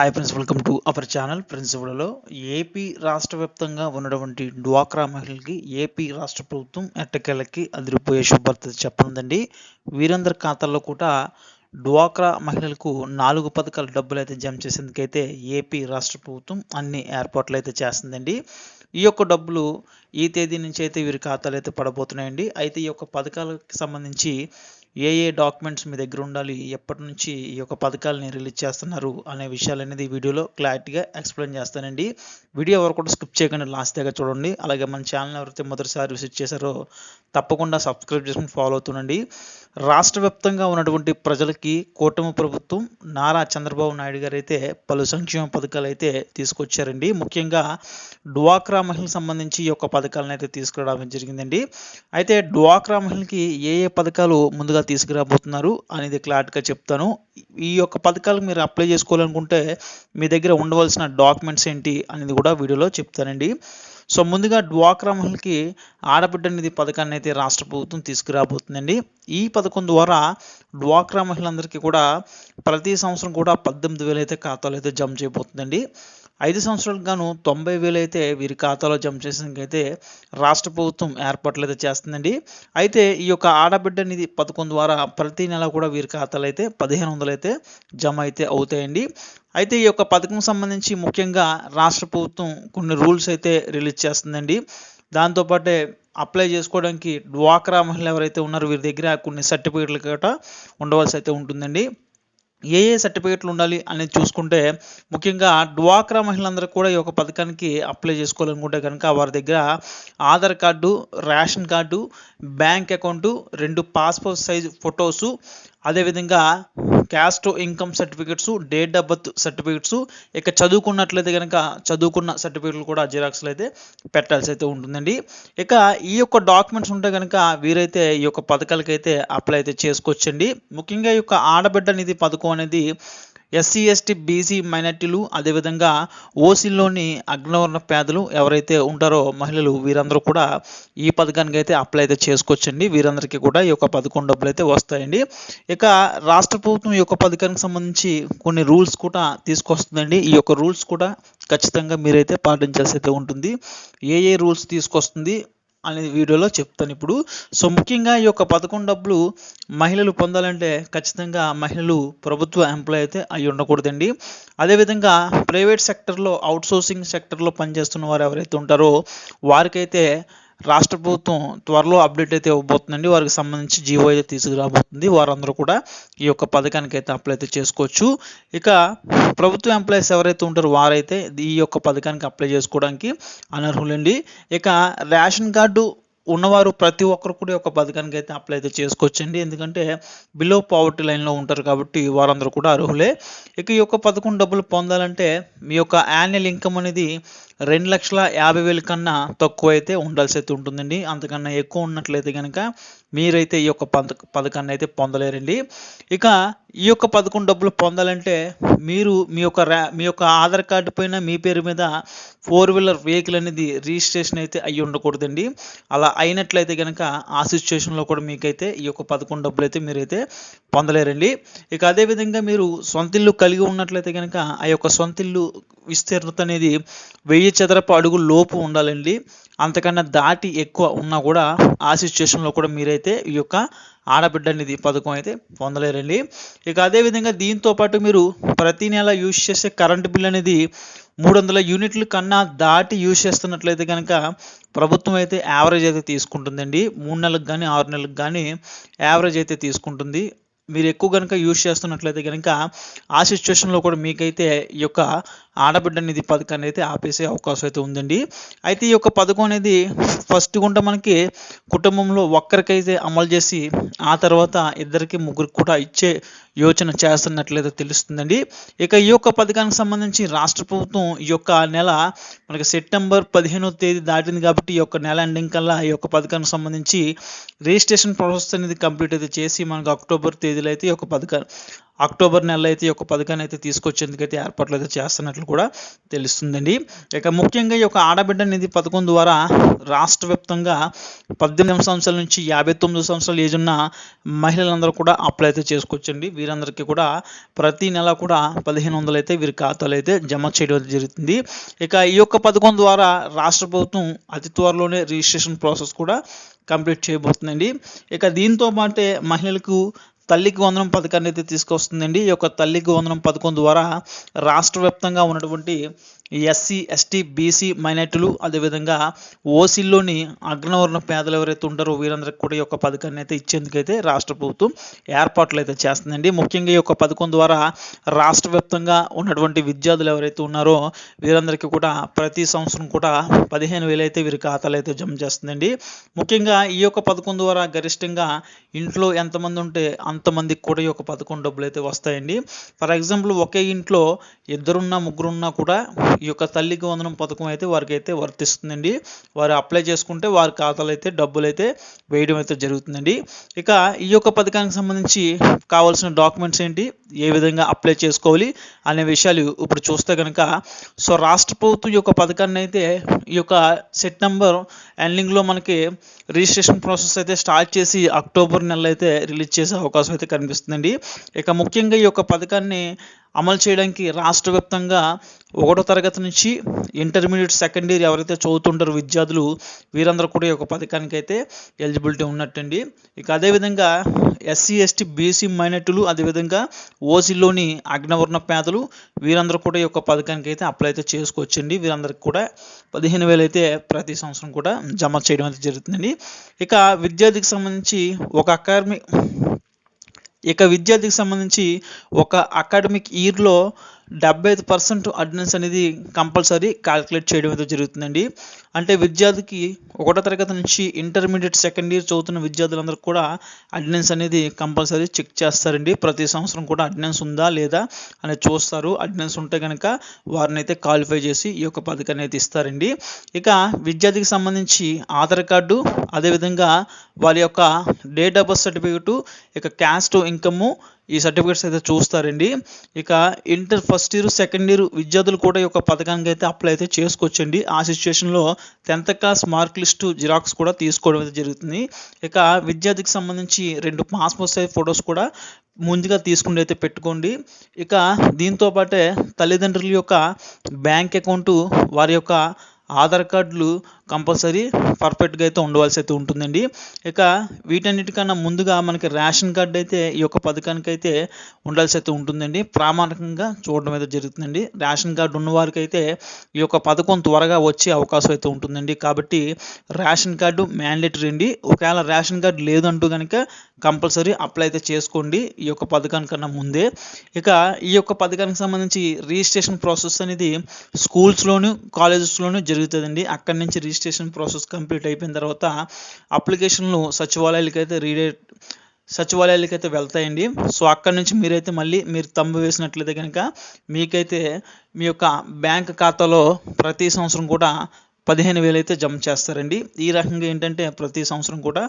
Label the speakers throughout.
Speaker 1: Hi friends welcome to our channel ప్రిన్సిపల్లో AP రాష్ట్ర వ్యాప్తంగా ఉన్నటువంటి డ్వాక్రా మహిళలకి ఏపీ రాష్ట్ర ప్రభుత్వం ఎట్టకేళ్ళకి అదిరిపోయే శుభార్త చెప్పనుందండి. వీరందరి ఖాతాల్లో కూడా డ్వాక్రా మహిళలకు నాలుగు పథకాల డబ్బులు అయితే జమ చేసేందుకైతే ఏపీ రాష్ట్ర ప్రభుత్వం అన్ని ఏర్పాట్లు అయితే చేస్తుందండి. ఈ యొక్క డబ్బులు ఈ తేదీ నుంచి అయితే వీరి ఖాతాలు అయితే పడబోతున్నాయండి. అయితే ఈ యొక్క పథకాలకు సంబంధించి ఏ ఏ డాక్యుమెంట్స్ మీ దగ్గర ఉండాలి ఎప్పటి నుంచి ఈ యొక్క పథకాలని రిలీజ్ చేస్తున్నారు అనే విషయాలు అనేది వీడియోలో క్లారిటీగా ఎక్స్ప్లెయిన్ చేస్తానండి. వీడియో ఎవరు కూడా స్కిప్ చేయకుండా లాస్ట్ దాకా చూడండి. అలాగే మన ఛానల్ ఎవరైతే మొదటిసారి విజిట్ చేశారో తప్పకుండా సబ్స్క్రైబ్ చేసుకుని ఫాలో అవుతుండండి. రాష్ట్ర వ్యాప్తంగా ఉన్నటువంటి ప్రజలకి కూటమి ప్రభుత్వం నారా చంద్రబాబు నాయుడు గారు అయితే పలు సంక్షేమ పథకాలు అయితే తీసుకొచ్చారండి. ముఖ్యంగా డ్వాక్రా మహిళలకు సంబంధించి ఈ యొక్క పథకాలను అయితే తీసుకురావడం జరిగిందండి. అయితే డ్వాక్రా మహిళకి ఏ ఏ పథకాలు ముందుగా తీసుకురాబోతున్నారు అనేది క్లారిటీగా చెప్తాను. ఈ యొక్క పథకాలకు మీరు అప్లై చేసుకోవాలనుకుంటే మీ దగ్గర ఉండవలసిన డాక్యుమెంట్స్ ఏంటి అనేది కూడా వీడియోలో చెప్తానండి. సో ముందుగా డ్వాక్రా మహిళకి ఆడబిడ్డ నిధి పథకాన్ని అయితే రాష్ట్ర ప్రభుత్వం తీసుకురాబోతుందండి. ఈ పథకం ద్వారా డ్వాక్రా మహిళలందరికీ కూడా ప్రతి సంవత్సరం కూడా పద్దెనిమిది వేలు అయితే ఖాతాలు అయితే జమ చేయబోతుందండి. ఐదు సంవత్సరాలకు గాను తొంభై వేలు అయితే వీరి ఖాతాలో జమ చేసేందుకైతే రాష్ట్ర ప్రభుత్వం ఏర్పాట్లు అయితే చేస్తుందండి. అయితే ఈ యొక్క ఆడబిడ్డ నిధి పథకం ద్వారా ప్రతి నెల కూడా వీరి ఖాతాలు అయితే పదిహేను వందలు అయితే జమ అయితే అవుతాయండి. అయితే ఈ యొక్క పథకం సంబంధించి ముఖ్యంగా రాష్ట్ర ప్రభుత్వం కొన్ని రూల్స్ అయితే రిలీజ్ చేస్తుందండి. దాంతోపాటే అప్లై చేసుకోవడానికి డ్వాక్రా మహిళలు ఎవరైతే ఉన్నారో వీరి దగ్గర కొన్ని సర్టిఫికేట్లు గట్రా ఉండవలసి అయితే ఉంటుందండి. ఏ ఏ సర్టిఫికేట్లు ఉండాలి అనేది చూసుకుంటే ముఖ్యంగా డ్వాక్రా మహిళలందరూ కూడా ఈ యొక్క పథకానికి అప్లై చేసుకోవాలనుకుంటే కనుక వారి దగ్గర Aadhaar card ration card bank account రెండు పాస్పోర్ట్ సైజ్ ఫొటోసు అదేవిధంగా caste income certificates date of birth certificates ఇక చదువుకున్నట్లయితే కనుక చదువుకున్న సర్టిఫికెట్లు కూడా జిరాక్స్లు అయితే పెట్టాల్సి అయితే ఉంటుందండి. ఇక ఈ యొక్క డాక్యుమెంట్స్ ఉంటే కనుక వీరైతే ఈ యొక్క పథకాలకైతే అప్లై అయితే చేసుకోవచ్చండి. ముఖ్యంగా ఈ యొక్క ఆడబిడ్డ నిధి పథకం అనేది ఎస్సీ ఎస్టీ బీసీ మైనార్టీలు అదేవిధంగా ఓసీలోని అగ్నవర్ణ పేదలు ఎవరైతే ఉంటారో మహిళలు వీరందరూ కూడా ఈ పథకానికి అయితే అప్లై అయితే చేసుకోవచ్చండి. వీరందరికీ కూడా ఈ యొక్క పథకం డబ్బులు అయితే వస్తాయండి. ఇక రాష్ట్ర ప్రభుత్వం ఈ యొక్క పథకానికి సంబంధించి కొన్ని రూల్స్ కూడా తీసుకొస్తుందండి. ఈ యొక్క రూల్స్ కూడా ఖచ్చితంగా మీరైతే పాటించాల్సి అయితే ఉంటుంది. ఏ ఏ రూల్స్ తీసుకొస్తుంది? అనేది వీడియోలో చెప్తాను. ఇప్పుడు సో ముఖ్యంగా ఈ యొక్క పథకం డబ్బులు మహిళలు పొందాలంటే ఖచ్చితంగా మహిళలు ప్రభుత్వ ఎంప్లాయ్ అయితే అయి ఉండకూడదండి. అదేవిధంగా ప్రైవేట్ సెక్టర్లో అవుట్సోర్సింగ్ సెక్టర్లో పనిచేస్తున్న వారు ఎవరైతే ఉంటారో వారికైతే రాష్ట్ర ప్రభుత్వం త్వరలో అప్డేట్ అయితే ఇవ్వబోతుందండి. వారికి సంబంధించి జీవో అయితే తీసుకురాబోతుంది. వారందరూ కూడా ఈ యొక్క పథకానికి అయితే అప్లై అయితే చేసుకోవచ్చు. ఇక ప్రభుత్వ ఎంప్లాయీస్ ఎవరైతే ఉంటారో వారైతే ఈ యొక్క పథకానికి అప్లై చేసుకోవడానికి అనర్హులండి. ఇక రేషన్ కార్డు ఉన్నవారు ప్రతి ఒక్కరు కూడా ఒక పథకానికి అయితే అప్లై అయితే చేసుకోవచ్చండి. ఎందుకంటే బిలో పావర్టీ లైన్లో ఉంటారు కాబట్టి వారందరూ కూడా అర్హులే. ఇక ఈ యొక్క పథకం డబ్బులు పొందాలంటే మీ యొక్క యాన్యువల్ ఇన్కమ్ అనేది రెండు లక్షల యాభై వేల కన్నా తక్కువ అయితే ఉండాల్సి అయితే ఉంటుందండి. అంతకన్నా ఎక్కువ ఉన్నట్లయితే కనుక మీరైతే ఈ యొక్క పథ పథకాన్ని అయితే పొందలేరండి. ఇక ఈ యొక్క పథకం డబ్బులు పొందాలంటే మీరు మీ యొక్క ర్యా మీ యొక్క ఆధార్ కార్డు పైన మీ పేరు మీద ఫోర్ వీలర్ వెహికల్ అనేది రిజిస్ట్రేషన్ అయితే అయ్యి ఉండకూడదండి. అలా అయినట్లయితే కనుక ఆ సిచ్యువేషన్లో కూడా మీకైతే ఈ యొక్క పథకం డబ్బులు అయితే మీరైతే పొందలేరండి. ఇక అదేవిధంగా మీరు సొంత ఇల్లు కలిగి ఉన్నట్లయితే కనుక ఆ యొక్క సొంత ఇల్లు విస్తీర్ణత అనేది వెయ్యి చదరపు అడుగు లోపు ఉండాలండి. అంతకన్నా దాటి ఎక్కువ ఉన్నా కూడా ఆ సిచ్యువేషన్లో కూడా మీరైతే ఈ యొక్క ఆడబిడ్డ నిధి పథకం అయితే పొందలేరండి. ఇక అదేవిధంగా దీంతో పాటు మీరు ప్రతి నెల యూజ్ చేసే కరెంటు బిల్ అనేది మూడు వందల యూనిట్ల కన్నా దాటి యూజ్ చేస్తున్నట్లయితే కనుక ప్రభుత్వం అయితే యావరేజ్ అయితే తీసుకుంటుందండి. మూడు నెలలకు కానీ ఆరు నెలలకు కానీ యావరేజ్ అయితే తీసుకుంటుంది. మీరు ఎక్కువ కనుక యూజ్ చేస్తున్నట్లయితే కనుక ఆ సిచ్యువేషన్లో కూడా మీకైతే ఈ యొక్క ఆడబిడ్డ నిధి పథకాన్ని అయితే ఆపేసే అవకాశం అయితే ఉందండి. అయితే ఈ యొక్క పథకం అనేది ఫస్ట్ గుంట మనకి కుటుంబంలో ఒక్కరికైతే అమలు చేసి ఆ తర్వాత ఇద్దరికి ముగ్గురికి కూడా ఇచ్చే యోచన చేస్తున్నట్లయితే తెలుస్తుందండి. ఇక ఈ యొక్క పథకానికి సంబంధించి రాష్ట్ర ప్రభుత్వం ఈ యొక్క నెల మనకి సెప్టెంబర్ పదిహేనో తేదీ దాటింది కాబట్టి ఈ యొక్క నెల ఎండింగ్ కల్లా ఈ యొక్క పథకానికి సంబంధించి రిజిస్ట్రేషన్ ప్రాసెస్ అనేది కంప్లీట్ అయితే చేసి మనకు అక్టోబర్ తేదీలో అయితే ఈ యొక్క పథకం అక్టోబర్ నెలలో అయితే ఈ యొక్క పథకాన్ని అయితే తీసుకొచ్చేందుకు అయితే ఏర్పాట్లు అయితే చేస్తున్నట్లు కూడా తెలుస్తుందండి. ఇక ముఖ్యంగా ఈ యొక్క ఆడబిడ్డ నిధి పథకం ద్వారా రాష్ట్ర వ్యాప్తంగా పద్దెనిమిది సంవత్సరాల నుంచి యాభై తొమ్మిది సంవత్సరాల ఏజ్ ఉన్న మహిళలందరూ కూడా అప్లై అయితే చేసుకోవచ్చండి. వీరందరికీ కూడా ప్రతి నెల కూడా పదిహేను వందలు అయితే వీరి ఖాతాలు అయితే జమ చేయడం జరుగుతుంది. ఇక ఈ యొక్క పథకం ద్వారా రాష్ట్ర ప్రభుత్వం అతి త్వరలోనే రిజిస్ట్రేషన్ ప్రాసెస్ కూడా కంప్లీట్ చేయబోతుందండి. ఇక దీంతో పాటే మహిళలకు తల్లికి వందనం పథకాన్ని అయితే తీసుకొస్తుందండి. ఈ యొక్క తల్లికి వందనం పథకం ద్వారా రాష్ట్ర వ్యాప్తంగా ఉన్నటువంటి ఎస్సీ ఎస్టీ బీసీ మైనార్టీలు అదేవిధంగా ఓసీల్లోని అగ్రవర్ణ పేదలు ఎవరైతే ఉంటారో వీరందరికీ కూడా ఈ యొక్క పథకాన్ని అయితే ఇచ్చేందుకైతే రాష్ట్ర ప్రభుత్వం ఏర్పాట్లు అయితే చేస్తుందండి. ముఖ్యంగా ఈ యొక్క పథకం ద్వారా రాష్ట్ర వ్యాప్తంగా ఉన్నటువంటి విద్యార్థులు ఎవరైతే ఉన్నారో వీరందరికీ కూడా ప్రతి సంవత్సరం కూడా పదిహేను వేలు అయితే వీరి ఖాతాలు అయితే జమ చేస్తుందండి. ముఖ్యంగా ఈ యొక్క పథకం ద్వారా గరిష్టంగా ఇంట్లో ఎంతమంది ఉంటే అంతమందికి కూడా ఈ యొక్క పథకం డబ్బులు అయితే వస్తాయండి. ఫర్ ఎగ్జాంపుల్ ఒకే ఇంట్లో ఇద్దరున్నా ముగ్గురున్నా కూడా ఈ యొక్క తల్లికి వందనం పథకం అయితే వారికి అయితే వర్తిస్తుందండి. వారు అప్లై చేసుకుంటే వారి ఖాతాలో అయితే డబ్బులు అయితే వేయడం అయితే జరుగుతుందండి. ఇక ఈ యొక్క పథకానికి సంబంధించి కావాల్సిన డాక్యుమెంట్స్ ఏంటి? ఏ విధంగా అప్లై చేసుకోవాలి? అనే విషయాలు ఇప్పుడు చూస్తే కనుక సో రాష్ట్ర ప్రభుత్వం ఈ యొక్క పథకాన్ని అయితే ఈ యొక్క సెట్ నెంబర్ ఎండింగ్లో మనకి రిజిస్ట్రేషన్ ప్రాసెస్ అయితే స్టార్ట్ చేసి అక్టోబర్ నెలలో అయితే రిలీజ్ చేసే అవకాశం అయితే కనిపిస్తుందండి. ఇక ముఖ్యంగా ఈ యొక్క పథకాన్ని అమలు చేయడానికి రాష్ట్ర వ్యాప్తంగా ఒకటో తరగతి నుంచి ఇంటర్మీడియట్ సెకండ్ ఇయర్ ఎవరైతే చదువుతుంటారో విద్యార్థులు వీరందరూ కూడా ఈ యొక్క పథకానికి అయితే ఎలిజిబిలిటీ ఉన్నట్టండి. ఇక అదేవిధంగా ఎస్సీ ఎస్టీ బీసీ మైనార్టీలు అదేవిధంగా ఓసీలోని అగ్నవర్ణ పేదలు వీరందరూ కూడా ఈ యొక్క పథకానికి అయితే అప్లై అయితే చేసుకోవచ్చండి. వీరందరికీ కూడా పదిహేను వేలు అయితే ప్రతి సంవత్సరం కూడా జమ చేయడం అయితే జరుగుతుందండి. ఇక విద్యార్థికి సంబంధించి ఒక అకాడమిక్ ఇక విద్యార్థికి సంబంధించి ఒక అకాడమిక్ ఇయర్లో డెబ్బై ఐదు పర్సెంట్ అటెండెన్స్ అనేది కంపల్సరీ క్యాల్కులేట్ చేయడం అయితే జరుగుతుందండి. అంటే విద్యార్థికి ఒకటో తరగతి నుంచి ఇంటర్మీడియట్ సెకండ్ ఇయర్ చదువుతున్న విద్యార్థులందరూ కూడా అటెండెన్స్ అనేది కంపల్సరీ చెక్ చేస్తారండి. ప్రతి సంవత్సరం కూడా అటెండెన్స్ ఉందా లేదా అనేది చూస్తారు. అటెండెన్స్ ఉంటే కనుక వారిని అయితే క్వాలిఫై చేసి ఈ యొక్క పథకాన్ని అయితే ఇస్తారండి. ఇక విద్యార్థికి సంబంధించి ఆధార్ కార్డు అదేవిధంగా వారి యొక్క డేట్ ఆఫ్ బర్త్ సర్టిఫికెట్ ఇక క్యాస్ట్ ఇన్కమ్ ఈ సర్టిఫికేట్స్ అయితే చూస్తారండి. ఇక inter first year second year విద్యార్థులు కూడా ఈ యొక్క పథకానికి అయితే అప్లై అయితే చేసుకోవచ్చండి. ఆ సిచ్యువేషన్లో tenth class mark list xerox కూడా తీసుకోవడం అయితే జరుగుతుంది. ఇక విద్యార్థికి సంబంధించి రెండు పాస్పోర్ట్ సైజ్ ఫొటోస్ కూడా ముందుగా తీసుకుని అయితే పెట్టుకోండి. ఇక దీంతో పాటే తల్లిదండ్రుల యొక్క బ్యాంక్ అకౌంటు వారి యొక్క ఆధార్ కార్డులు కంపల్సరీ పర్ఫెక్ట్గా అయితే ఉండవలసి అయితే ఉంటుందండి. ఇక వీటన్నిటికన్నా ముందుగా మనకి రేషన్ కార్డు అయితే ఈ యొక్క పథకానికి అయితే ఉండాల్సి అయితే ఉంటుందండి. ప్రామాణికంగా చూడడం అయితే జరుగుతుందండి. రేషన్ కార్డు ఉన్నవారికి అయితే ఈ యొక్క పథకం త్వరగా వచ్చే అవకాశం అయితే ఉంటుందండి. కాబట్టి రేషన్ కార్డు మ్యాండేటరీ అండి. ఒకవేళ రేషన్ కార్డు లేదంటూ కనుక కంపల్సరీ అప్లై అయితే చేసుకోండి ఈ యొక్క పథకానికన్నా ముందే. ఇక ఈ యొక్క పథకానికి సంబంధించి రిజిస్ట్రేషన్ ప్రాసెస్ అనేది స్కూల్స్లోను కాలేజెస్లోనూ జరుగుతుందండి. అక్కడి నుంచి రిజిస్ట్రేషన్ ప్రాసెస్ కంప్లీట్ అయిపోయిన తర్వాత అప్లికేషన్లు సచివాలయాలకి అయితే రీడేట్ సచివాలయాలకి అయితే వెళ్తాయండి. సో అక్కడ నుంచి మీరైతే మళ్ళీ మీరు తంబు వేసినట్లయితే కనుక మీకైతే మీ యొక్క బ్యాంక్ ఖాతాలో ప్రతి సంవత్సరం కూడా పదిహేను వేలు అయితే జమ చేస్తారండి. ఈ రకంగా ఏంటంటే ప్రతి సంవత్సరం కూడా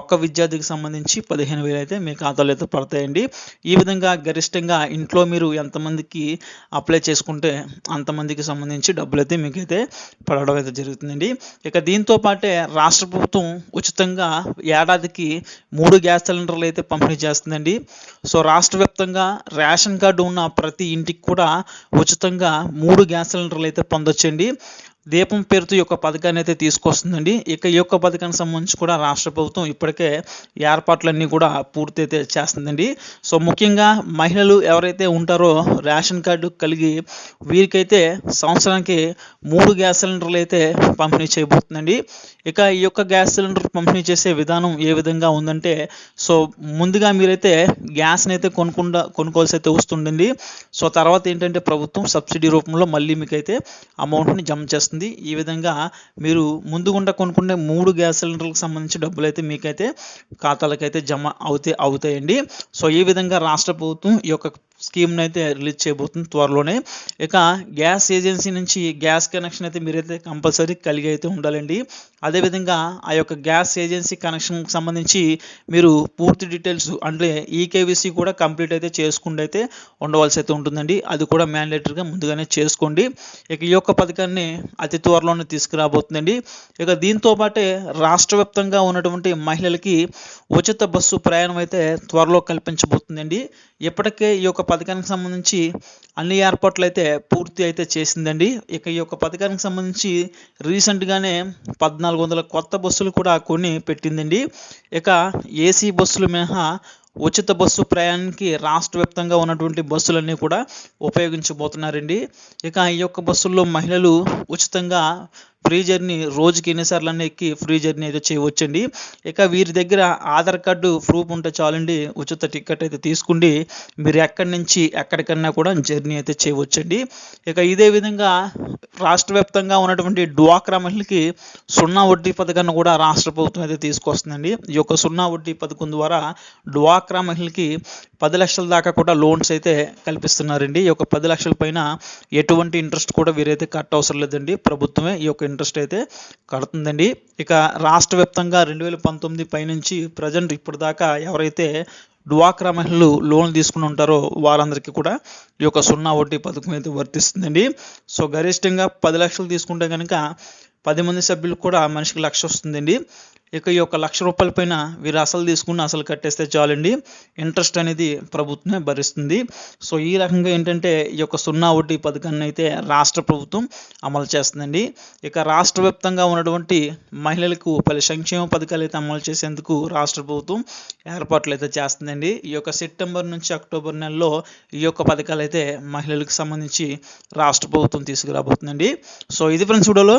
Speaker 1: ఒక్క విద్యార్థికి సంబంధించి పదిహేను వేలు అయితే మీ ఖాతాలో అయితే పడతాయండి. ఈ విధంగా గరిష్టంగా ఇంట్లో మీరు ఎంతమందికి అప్లై చేసుకుంటే అంతమందికి సంబంధించి డబ్బులు అయితే మీకైతే పడడం అయితే జరుగుతుందండి. ఇక దీంతో పాటే రాష్ట్ర ప్రభుత్వం ఉచితంగా ఏడాదికి మూడు గ్యాస్ సిలిండర్లు అయితే పంపిణీ చేస్తుందండి. సో రాష్ట్ర వ్యాప్తంగా రేషన్ కార్డు ఉన్న ప్రతి ఇంటికి కూడా ఉచితంగా మూడు గ్యాస్ సిలిండర్లు అయితే పొందొచ్చండి. దీపం పేరుతో ఈ యొక్క పథకాన్ని అయితే తీసుకొస్తుందండి. ఇక ఈ యొక్క పథకానికి సంబంధించి కూడా రాష్ట్ర ప్రభుత్వం ఇప్పటికే ఏర్పాట్లన్నీ కూడా పూర్తి అయితే చేస్తుందండి. సో ముఖ్యంగా మహిళలు ఎవరైతే ఉంటారో రేషన్ కార్డు కలిగి వీరికైతే సంవత్సరానికి మూడు గ్యాస్ సిలిండర్లు అయితే పంపిణీ చేయబోతుందండి. ఇక ఈ యొక్క గ్యాస్ సిలిండర్ పంపిణీ చేసే విధానం ఏ విధంగా ఉందంటే సో ముందుగా మీరైతే గ్యాస్ని అయితే కొనుక్కుండా కొనుక్కోవాల్సి అయితే వస్తుండండి సో తర్వాత ఏంటంటే ప్రభుత్వం సబ్సిడీ రూపంలో మళ్ళీ మీకైతే అమౌంట్ని జమ చేస్తుంది. ఈ విధంగా మీరు ముందుగుండా కొనుక్కునే మూడు గ్యాస్ సిలిండర్లకు సంబంధించి డబ్బులు అయితే మీకైతే ఖాతాలకైతే జమ అవుతే అవుతాయండి. సో ఈ విధంగా రాష్ట్ర ప్రభుత్వం ఈ యొక్క స్కీమ్ని అయితే రిలీజ్ చేయబోతుంది త్వరలోనే. ఇక గ్యాస్ ఏజెన్సీ నుంచి గ్యాస్ కనెక్షన్ అయితే మీరైతే కంపల్సరీ కలిగి అయితే ఉండాలండి. అదేవిధంగా ఆ యొక్క గ్యాస్ ఏజెన్సీ కనెక్షన్కి సంబంధించి మీరు పూర్తి డీటెయిల్స్ అంటే ఈకేవీసీ కూడా కంప్లీట్ అయితే చేసుకుంటూ అయితే ఉండవలసి అయితే ఉంటుందండి. అది కూడా మ్యాండేటరీగా ముందుగానే చేసుకోండి. ఇక ఈ యొక్క పథకాన్ని అతి త్వరలోనే తీసుకురాబోతుందండి. ఇక దీంతో పాటే రాష్ట్ర వ్యాప్తంగా ఉన్నటువంటి మహిళలకి ఉచిత బస్సు ప్రయాణం అయితే త్వరలో కల్పించబోతుందండి. ఇప్పటికే ఈ యొక్క పథకానికి సంబంధించి అన్ని ఏర్పాట్లు అయితే పూర్తి అయితే చేసిందండి. ఇక ఈ యొక్క పథకానికి సంబంధించి రీసెంట్గానే పద్నాలుగు వందల కొత్త బస్సులు కూడా కొన్ని పెట్టిందండి. ఇక ఏసీ బస్సులు మినహా ఉచిత బస్సు ప్రయాణానికి రాష్ట్ర వ్యాప్తంగా ఉన్నటువంటి బస్సులన్నీ కూడా ఉపయోగించబోతున్నారండి. ఇక ఈ యొక్క బస్సుల్లో మహిళలు ఉచితంగా ఫ్రీ జర్నీ రోజుకి ఎన్నిసార్లన్నా ఎక్కి ఫ్రీ జర్నీ అయితే చేయవచ్చండి. ఇక వీరి దగ్గర ఆధార్ కార్డు ప్రూఫ్ ఉంటే చాలండి. ఉచిత టికెట్ అయితే తీసుకుండి మీరు ఎక్కడి నుంచి ఎక్కడికన్నా కూడా జర్నీ అయితే చేయవచ్చండి. ఇక ఇదే విధంగా రాష్ట్ర వ్యాప్తంగా ఉన్నటువంటి డ్వాక్రా మహిళకి సున్నా వడ్డీ పథకాన్ని కూడా రాష్ట్ర ప్రభుత్వం అయితే తీసుకొస్తుందండి. ఈ యొక్క సున్నా వడ్డీ పథకం ద్వారా డ్వాక్రా మహిళకి పది లక్షల దాకా కూడా లోన్స్ అయితే కల్పిస్తున్నారండి. ఈ యొక్క పది లక్షల పైన ఎటువంటి ఇంట్రెస్ట్ కూడా వీరైతే కట్ అవసరం లేదండి. ప్రభుత్వమే ఈ యొక్క ఇంట్రెస్ట్ అయితే కడుతుందండి. ఇక రాష్ట్ర వ్యాప్తంగా రెండు వేల పంతొమ్మిది పైనుంచి ప్రజెంట్ ఇప్పుడు దాకా ఎవరైతే డ్వాక్రా మహిళలు లోన్ తీసుకుని ఉంటారో వారందరికీ కూడా ఈ యొక్క సున్నా వడ్డీ పథకం అయితే వర్తిస్తుందండి. సో గరిష్టంగా పది లక్షలు తీసుకుంటే కనుక పది మంది సభ్యులకు కూడా మనిషికి లక్ష వస్తుందండి. ఇక ఈ యొక్క లక్ష రూపాయల పైన వీరు అసలు తీసుకుని అసలు కట్టేస్తే చాలండి. ఇంట్రెస్ట్ అనేది ప్రభుత్వమే భరిస్తుంది. సో ఈ రకంగా ఏంటంటే ఈ యొక్క సున్నా వడ్డీ పథకాన్ని అయితే రాష్ట్ర ప్రభుత్వం అమలు చేస్తుందండి. ఇక రాష్ట్ర వ్యాప్తంగా ఉన్నటువంటి మహిళలకు పలు సంక్షేమ పథకాలు అయితే అమలు చేసేందుకు రాష్ట్ర ప్రభుత్వం ఏర్పాట్లు అయితే చేస్తుందండి. ఈ యొక్క సెప్టెంబర్ నుంచి అక్టోబర్ నెలలో ఈ యొక్క పథకాలు అయితే మహిళలకు సంబంధించి రాష్ట్ర ప్రభుత్వం తీసుకురాబోతుందండి. సో ఇది ఫ్రెండ్స్ వీడియోలో.